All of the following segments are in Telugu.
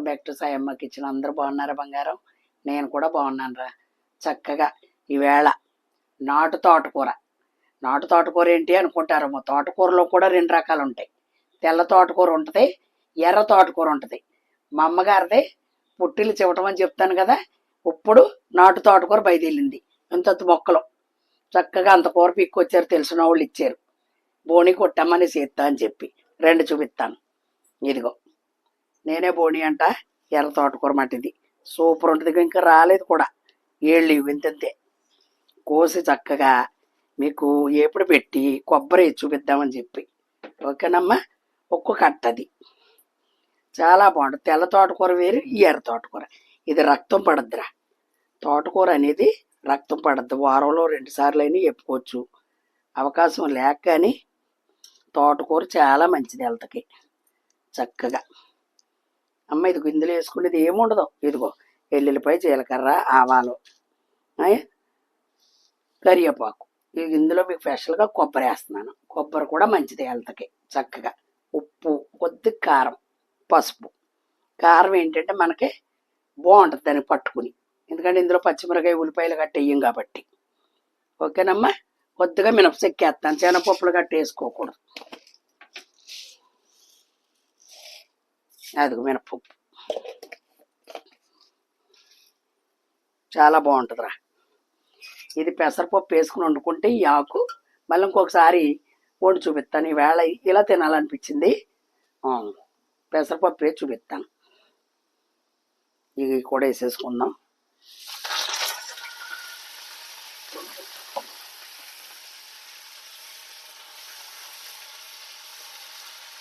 Welcome back to Sayamma kitchen. అందరూ బాగున్నారా బంగారం? నేను కూడా బాగున్నాను రా చక్కగా ఈవేళ నాటు తోటకూర. నాటు తోటకూర ఏంటి అనుకుంటారేమో తోటకూరలో కూడా రెండు రకాలు ఉంటాయి తెల్ల తోటకూర ఉంటుంది ఎర్ర తోటకూర ఉంటుంది. మా అమ్మగారిది పుట్టిలు చివటం అని చెప్తాను కదా ఇప్పుడు నాటు తోటకూర బయదేలింది ఇంత మొక్కలు. చక్కగా అంత కూర పీక్కొచ్చారు తెలిసిన వాళ్ళు ఇచ్చారు. బోణి కొట్టామని చేస్తా అని చెప్పి రెండు చూపిస్తాను. ఇదిగో. నేనే బోణి అంట ఎర్ర తోటకూర మట్టిది. సూపర్ ఉంటుంది ఇంకా రాలేదు కూడా. ఏళ్ళు వింతంతే ఇంతంతే. కోసి చక్కగా మీకు ఏపుడు పెట్టి కొబ్బరి చూపిద్దామని చెప్పి. ఓకేనమ్మా? ఒక్కొక్క అట్టది చాలా బాగుంటుంది. తెల్ల తోటకూర వేరు ఈ ఎర్ర తోటకూర. ఇది రక్తం పడద్దురా. తోటకూర అనేది రక్తం పడద్దు. వారంలో రెండు సార్లు అయినా చెప్పుకోవచ్చు. అవకాశం లేక కానీ తోటకూర చాలా మంచిది హెల్త్కి. చక్కగా. అమ్మ ఇది ఇందులో వేసుకునేది ఏముండదు. ఇదిగో ఎల్లుల్లిపాయ జీలకర్ర ఆవాలు. కరివేపాకు. ఇందులో మీకు స్పెషల్గా కొబ్బరి వేస్తున్నాను. కొబ్బరి కూడా మంచిది హెల్త్కి చక్కగా. ఉప్పు కొద్ది కారం పసుపు. కారం ఏంటంటే మనకి బాగుంటుంది దాన్ని పట్టుకుని. ఎందుకంటే ఇందులో పచ్చిమిరకాయ ఉల్లిపాయలు కట్టేయం వేయం కాబట్టి. ఓకేనమ్మా? కొద్దిగా మినపసెక్కేస్తాను. శనగపప్పులు కట్టేసుకోకూడదు అదిగో మినపప్పు. చాలా బాగుంటుందిరా. ఇది పెసరపప్పు వేసుకుని వండుకుంటే ఈ ఆకు మళ్ళీ ఇంకొకసారి వండి చూపిస్తాను. ఈవేళ ఇలా తినాలనిపించింది. పెసరపప్పు వేసి చూపిస్తాను. ఇవి కూడా వేసేసుకుందాం.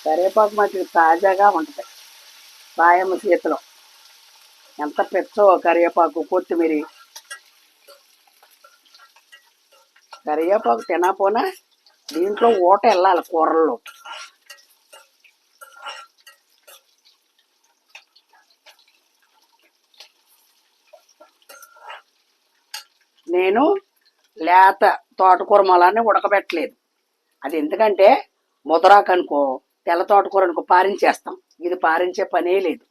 కరివేపాకు మధ్య తాజాగా ఉంటుంది. రాయమ్మ చేతిలో. ఎంత పెచ్చో కరివేపాకు కొత్తిమీర. కరివేపాకు తినపోనా దీంట్లో ఊట వెళ్ళాలి కూరల్లో. నేను లేత తోటకూర మొలాన్ని ఉడకబెట్టలేదు. అది ఎందుకంటే ముదరాకనుకో తెల్ల తోటకూర అనుకో పారించేస్తాం. ఇది పారించే పనే లేదు.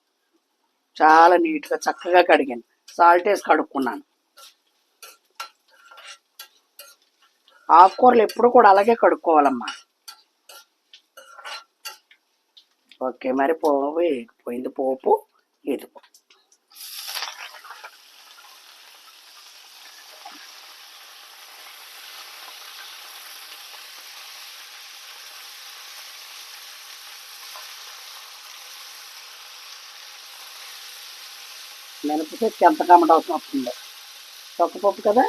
చాలా నీట్గా చక్కగా కడిగాను. సాల్ట్ వేసి కడుక్కున్నాను. ఆకుకూరలు ఎప్పుడు కూడా అలాగే కడుక్కోవాలమ్మా. ఓకే మరి పోపు పోయింది పోపు ఇది మినపచెక్కి ఎంత కమ్మట అవసరం వస్తుంది. తొక్కపప్పు కదా?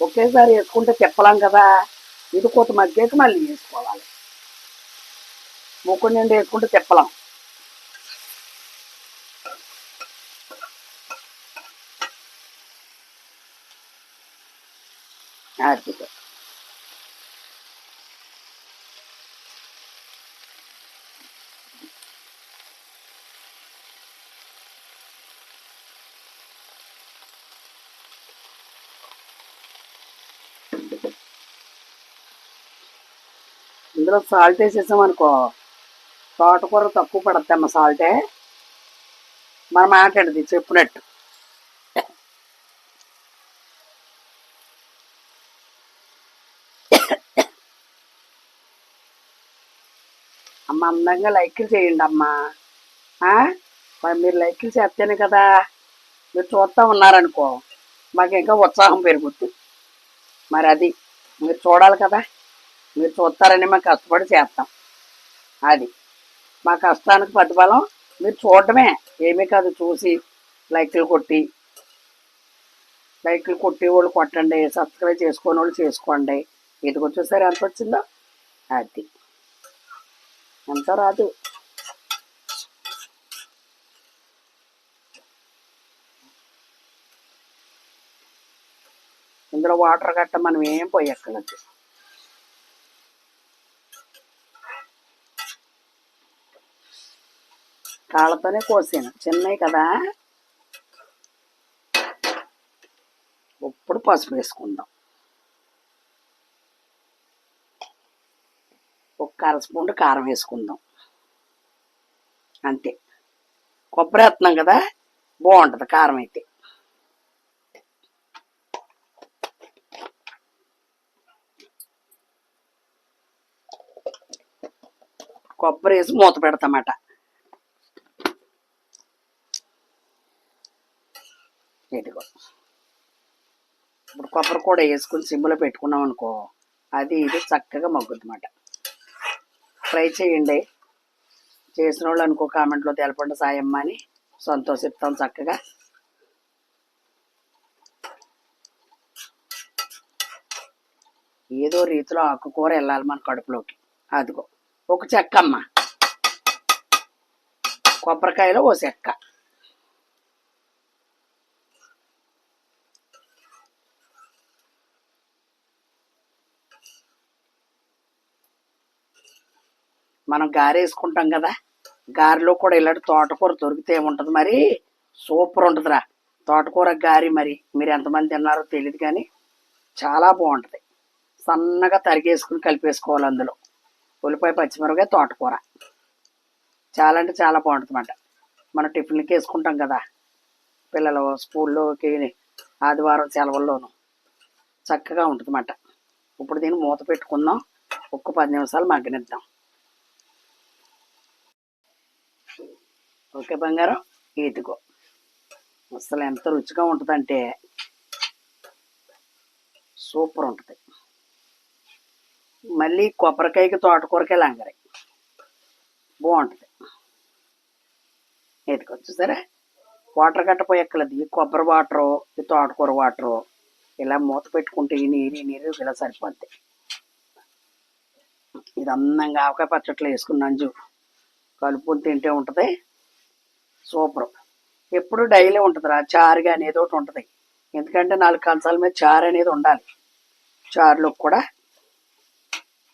ఒకేసారి వేసుకుంటే చెప్పలేం కదా? ఇది కొత్త మధ్యకి మళ్ళీ వేసుకోవాలి. ముక్కు నిండి వేసుకుంటే చెప్పలేం అది ఇందులో సాల్ట్ వేసేసాం అనుకో. తోటకూర తక్కువ పడద్దమ్మ సాల్టే. మన మాట్లాడది చెప్పినట్టు. అమ్మ అందంగా లైక్లు చేయండి అమ్మ. మరి మీరు లైక్లు చేస్తేనే కదా. మీరు చూస్తూ ఉన్నారనుకో. మాకు ఇంకా ఉత్సాహం పెరుగుతుంది మరి అది మీరు చూడాలి కదా. మీరు చూస్తారని మేము కష్టపడి చేస్తాం. అది. మా కష్టానికి ప్రతిఫలం మీరు చూడటమే ఏమీ కాదు చూసి లైక్లు కొట్టి. లైక్లు కొట్టి వాళ్ళు కొట్టండి సబ్స్క్రైబ్ చేసుకునే వాళ్ళు చేసుకోండి. ఇదిగో చూసారు ఎంత వచ్చిందో? అది. ఎంత రాదు. ఇందులో వాటర్ గట్ట మనం ఏం పోయక్కర్లేదు. కాళ్ళతోనే కోసాను. చిన్నవి కదా. ఇప్పుడు పసుపు వేసుకుందాం. ఒక అర స్పూన్ కారం వేసుకుందాం. అంతే. కొబ్బరి వేస్తున్నాం కదా? బాగుంటుంది కారం అయితే. కొబ్బరి వేసి మూత పెడతామట. ఇదిగో. ఇప్పుడు కొబ్బరి కూడా వేసుకుని సిమ్లో పెట్టుకున్నాం అనుకో అది ఇది చక్కగా మగ్గుద్దన్నమాట ట్రై చేయండి. చేసిన వాళ్ళు అనుకో కామెంట్లో తెలపండి సాయమ్మ అని. సంతోషిస్తాం చక్కగా. ఏదో రీతిలో ఆకుకూర వెళ్ళాలి మన కడుపులోకి. అదిగో. ఒక చెక్క అమ్మ కొబ్బరికాయలో ఓ చెక్క. మనం గారె వేసుకుంటాం కదా గారెలో కూడా ఇలాంటి తోటకూర దొరికితే ఏముంటుంది మరి? సూపర్ ఉంటుందిరా. తోటకూర గారి మరి. మీరు ఎంతమంది తిన్నారో తెలియదు కానీ చాలా బాగుంటుంది. సన్నగా తరిగేసుకుని కలిపేసుకోవాలి అందులో. ఉల్లిపాయ పచ్చిమిరపకాయ తోటకూర. చాలా అంటే చాలా బాగుంటుందన్నమాట. మనం టిఫిన్లకి వేసుకుంటాం కదా. పిల్లలు స్కూల్లోకి ఆదివారం సెలవుల్లోనూ. చక్కగా ఉంటుందన్నమాట. ఇప్పుడు దీన్ని మూత పెట్టుకుందాం. ఒక్క పది నిమిషాలు మగ్గనిద్దాం. ఓకే బంగారం ఇదిగో. అసలు ఎంత రుచిగా ఉంటుందంటే. సూపర్ ఉంటుంది. మళ్ళీ కొబ్బరికాయకి తోటకూరకే లంగరి. బాగుంటుంది. ఇదిగో చూసారా? వాటర్ కట్టపోయక్కలేదు ఈ కొబ్బరి వాటరు ఈ తోటకూర వాటరు ఇలా మూత పెట్టుకుంటే ఈ నీరు ఈ నీరు ఇలా సరిపోద్ది. ఇది అందంగా ఆవకాయ పచ్చట్లు వేసుకున్న నంజు కలుపుని తింటే ఉంటుంది. సూపర్. ఎప్పుడు డైలీ ఉంటుంది రా. చారుగా అనేది ఒకటి ఉంటుంది. ఎందుకంటే నాలుగు కంచాల మీద చారు అనేది ఉండాలి. చారులో కూడా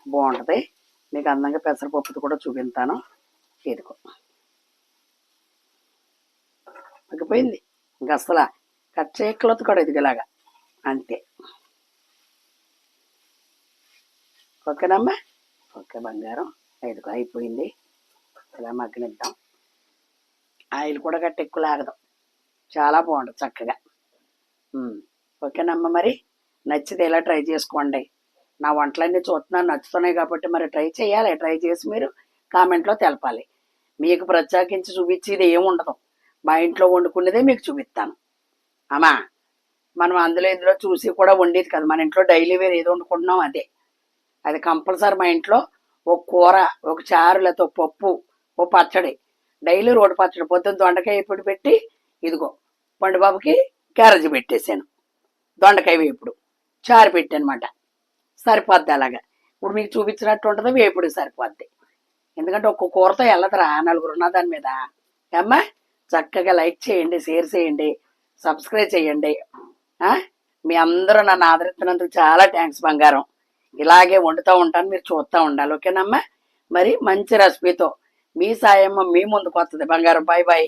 బాగుంటుంది. మీకు అందంగా పెసరపప్పుది కూడా చూపిస్తాను. ఇదిగో. మగ్గిపోయింది ఇంకా అసలు కట్ చేయక్కలతో కూడా ఇదిగలాగా అంతే. ఓకేనమ్మా? ఓకే బంగారం. ఇదిగో అయిపోయింది. ఇలా మగ్గనిద్దాం. ఆయిల్ కూడా గట్టి ఎక్కువ లాగదు. చాలా బాగుంటుంది చక్కగా. ఓకేనమ్మా మరి? నచ్చితే ఇలా ట్రై చేసుకోండి. నా వంటలన్నీ చూస్తున్నాను నచ్చుతున్నాయి కాబట్టి మరి ట్రై చేయాలి. ట్రై చేసి మీరు కామెంట్లో తెలపాలి. మీకు ప్రత్యేకించి చూపించేది ఏమి ఉండదు. మా ఇంట్లో వండుకునేదే మీకు చూపిస్తాను. అమ్మా మనం అందులో ఇందులో చూసి కూడా వండేది కదా. మన ఇంట్లో డైలీ వేరు ఏదో వండుకుంటున్నాం అదే. అది కంపల్సరీ మా ఇంట్లో ఒక కూర ఒక చారు లేకపోతే ఒక పప్పు ఓ పచ్చడి. డైలీ రోడ్డు పచ్చడి. పొద్దున్న దొండకాయ ఇప్పుడు పెట్టి ఇదిగో పండుబాబుకి క్యారేజీ పెట్టేశాను. దొండకాయ ఇప్పుడు చారు పెట్టానమాట. సరిపోద్ది అలాగా. ఇప్పుడు మీకు చూపించినట్టు ఉంటుంది వేపుడు సరిపోద్ది. ఎందుకంటే ఒక్క కూరతో వెళ్ళదురా నలుగురు ఉన్న దాని మీద. అమ్మా చక్కగా లైక్ చేయండి షేర్ చేయండి సబ్స్క్రైబ్ చేయండి. మీ అందరూ నన్ను ఆదరిస్తున్నందుకు చాలా థ్యాంక్స్ బంగారం. ఇలాగే వండుతూ ఉంటాను మీరు చూస్తూ ఉండాలి. ఓకేనమ్మా? మరి మంచి రెసిపీతో మీ సాయమ్మ మీ ముందుకు వస్తుంది. బంగారం బాయ్ బాయ్.